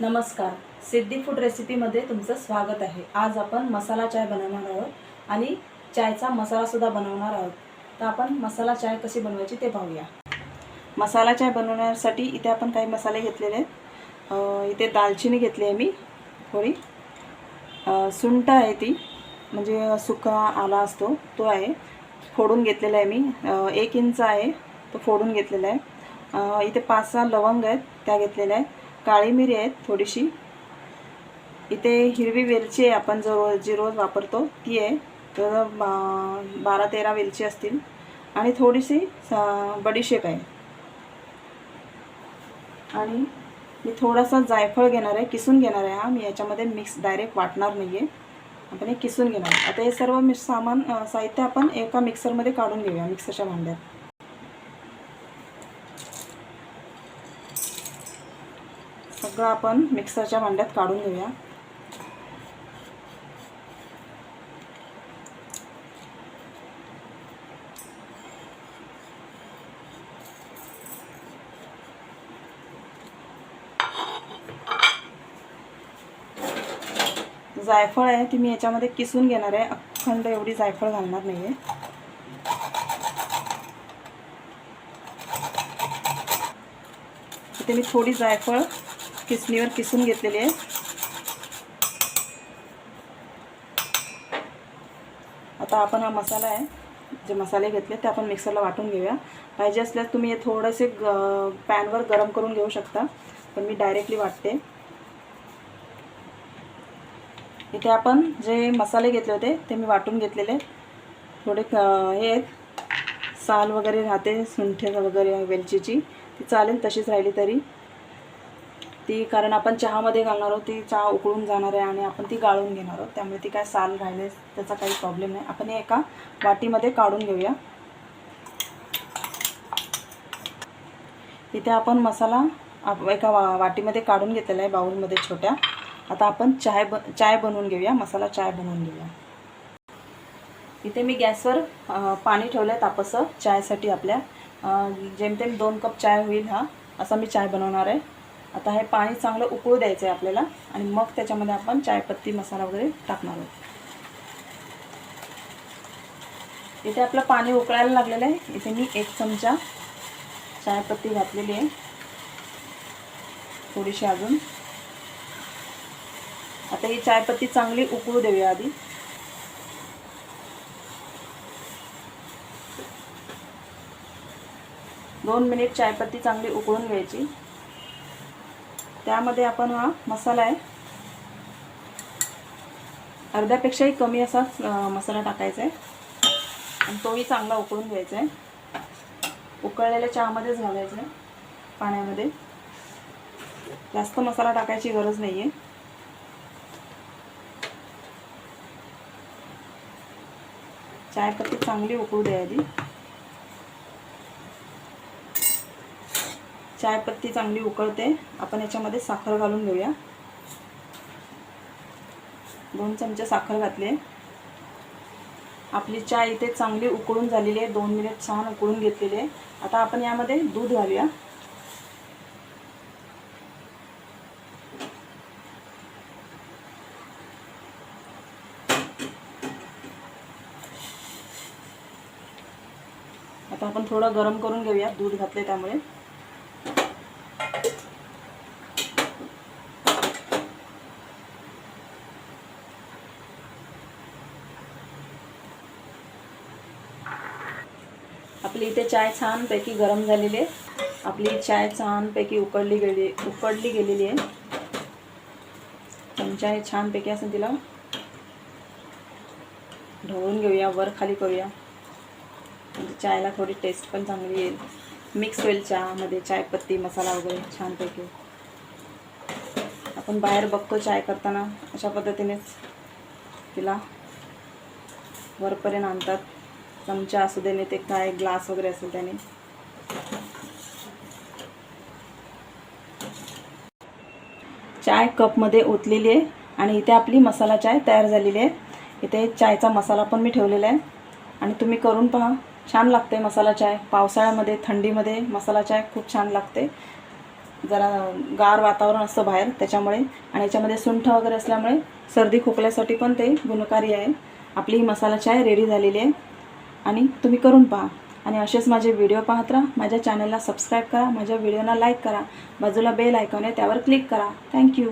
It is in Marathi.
नमस्कार. सिद्धी फूड रेसिपीमध्ये तुमचं स्वागत आहे. आज आपण मसाला चाय बनवणार आहोत आणि चायचा मसालासुद्धा बनवणार आहोत. तर आपण मसाला चाय कशी बनवायची ते पाहूया. मसाला चाय बनवण्यासाठी इथे आपण काही मसाले घेतलेले आहेत. इथे दालचिनी घेतली आहे मी थोडी. सुंट सुंठ आहे ती म्हणजे सुका आला असतो तो आहे. फोडून घेतलेला आहे मी. एक इंच आहे तो फोडून घेतलेला आहे. इथे पाच सहा लवंग आहेत त्या घेतलेल्या आहेत. काळी मिरी आहेत थोडीशी. इथे हिरवी वेलची आहे आपण जो रोज जी रोज वापरतो ती आहे. तर बारा तेरा वेलची असतील. आणि थोडीशी बडीशेप आहे. आणि मी थोडासा जायफळ घेणार आहे किसून घेणार आहे. हा मी याच्यामध्ये मिक्स डायरेक्ट वाटणार नाही आहे आपण हे किसून घेणार आता हे सर्व मिक्स सामान साहित्य आपण एका मिक्सरमध्ये काढून घेऊया मिक्सरच्या भांड्यात. सगळं आपण मिक्सरच्या भांड्यात काढून घेऊया. जायफळ आहे ती मी याच्यामध्ये किसून घेणार आहे. अखंड एवढी जायफळ घालणार नाही आहे इथे मी थोडी जायफळ किसणीवर किसून घेतलेली आहे. आता आपण हा मसाला आहे जे मसाले घेतले ते आपण मिक्सरला वाटून घेऊया. पाहिजे असल्यास तुम्ही हे थोडेसे ग पॅनवर गरम करून घेऊ शकता. पण मी डायरेक्टली वाटते. इथे आपण जे मसाले घेतले होते ते मी वाटून घेतलेले. थोडे हे आहेत. साल वगैरे राहते सुंठे वगैरे वेलचीची. ती चालेल तशीच राहिली तरी. ती कारण आपण चहामध्ये घालणार आहोत ती चहा उकळून जाणार आहे आणि आपण ती गाळून घेणार आहोत. त्यामुळे ती काय साल राहिले त्याचा काही प्रॉब्लेम नाही. आपण हे एका वाटीमध्ये काढून घेऊया. इथे आपण मसाला आप एका वा वाटीमध्ये काढून घेतलेला आहे बाउलमध्ये छोट्या. आता आपण चाय ब चाय बनवून घेऊया. मसाला चाय बनवून घेऊया. इथे मी गॅसवर पाणी ठेवलं आहे तापसं चायसाठी आपल्या जेमतेम दोन कप चाय होईल हा असा मी चाय बनवणार आहे. आता हे पाणी चांगलं उकळू द्यायचं आहे आपल्याला आणि मग त्याच्यामध्ये आपण चायपत्ती मसाला वगैरे टाकणार आहोत. इथे आपलं पाणी उकळायला लागलेलं आहे. इथे मी एक चमचा चायपत्ती घातलेली आहे. थोडीशी अजून. आता ही चायपत्ती चांगली उकळू देऊया आधी. दोन मिनिट चायपत्ती चांगली उकळून घ्यायची. त्यामध्ये आपण हा मसाला आहे. अर्ध्यापेक्षाही कमी असा मसाला टाकायचा आहे. आणि तोही चांगला उकळून घ्यायचा आहे. उकळलेल्या चहामध्येच घालायचं आहे पाण्यामध्ये. जास्त मसाला टाकायची गरज नाही आहे चायपत्ती चांगली उकळू द्या आधी. चायपत्ती चांगली उकळते. आपण याच्यामध्ये साखर घालून घेऊया. दोन चमचे साखर घातले. आपली चाय इथे चांगली उकळून झालेली आहे. दोन मिनिट छान उकळून घेतलेली आहे. आता आपण यामध्ये दूध घालूया. आता आपण थोडं गरम करून घेऊया. दूध घातले त्यामुळे. आपली इथे चाय छानपैकी गरम झालेली आहे. आपली चाय छानपैकी उकडली गेली उकडली गेलेली आहे. चमच्याने छानपैकी असं तिला. ढवळून घेऊया वर खाली करूया. म्हणजे चायला थोडी टेस्ट पण चांगली येईल. मिक्स होईल चहामध्ये चायपत्ती मसाला वगैरे छानपैकी. आपण बाहेर बघतो चाय करताना अशा पद्धतीनेच तिला वरपर्यंत आणतात. चमचा असू दे नाही ते काय ग्लास वगैरे असेल त्याने. चाय कपमध्ये ओतलेली आहे आणि इथे आपली मसाला चाय तयार झालेली आहे. इथे चायचा मसाला पण मी ठेवलेला आहे. आणि तुम्ही करून पहा. छान लागते मसाला चाय. पावसाळ्यामध्ये थंडीमध्ये मसाला चाय खूप छान लागते. जरा गार वातावरण असतं बाहेर त्याच्यामुळे. आणि याच्यामध्ये सुंठ वगैरे असल्यामुळे सर्दी खोकल्यासाठी पण ते गुणकारी आहे. आपली ही मसाला चाय रेडी झालेली आहे. आणि तुम्ही करून पहा. आणि असेच माझे व्हिडिओ पाहत राहा. माझ्या चॅनलला सबस्क्राईब करा. माझ्या व्हिडिओना लाईक करा. बाजूला बेल आयकॉन आहे त्यावर क्लिक करा. थँक्यू